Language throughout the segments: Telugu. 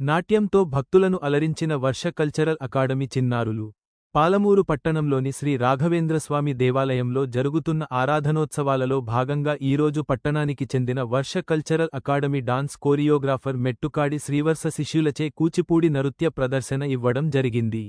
నాట్యంతో భక్తులను అలరించిన వర్ష కల్చరల్ అకాడమీ చిన్నారులు. పాలమూరు పట్టణంలోని శ్రీ రాఘవేంద్రస్వామి దేవాలయంలో జరుగుతున్న ఆరాధనోత్సవాలలో భాగంగా ఈరోజు పట్టణానికి చెందిన Varsha cultural academy dance choreographer Mettukadi Srivarsha శిష్యులచే Kuchipudi నృత్య ప్రదర్శన ఇవ్వడం జరిగింది.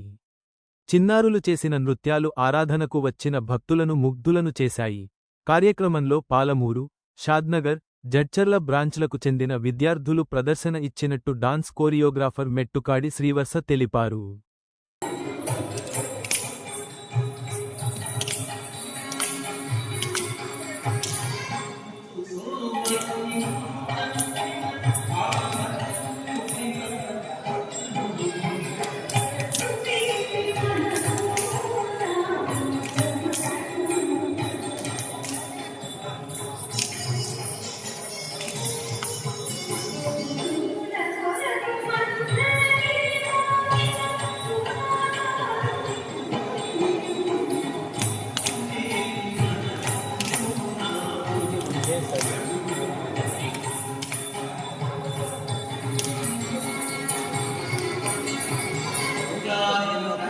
చిన్నారులు చేసిన నృత్యాలు ఆరాధనకు వచ్చిన భక్తులను ముగ్ధులను చేశాయి. కార్యక్రమంలో పాలమూరు షాద్నగర్ జడ్చర్ల బ్రాంచ్లకు చెందిన విద్యార్థులు ప్రదర్శన ఇచ్చినట్టు డాన్స్ కోరియోగ్రాఫర్ మెట్టుకాడి శ్రీవర్ష తెలిపారు.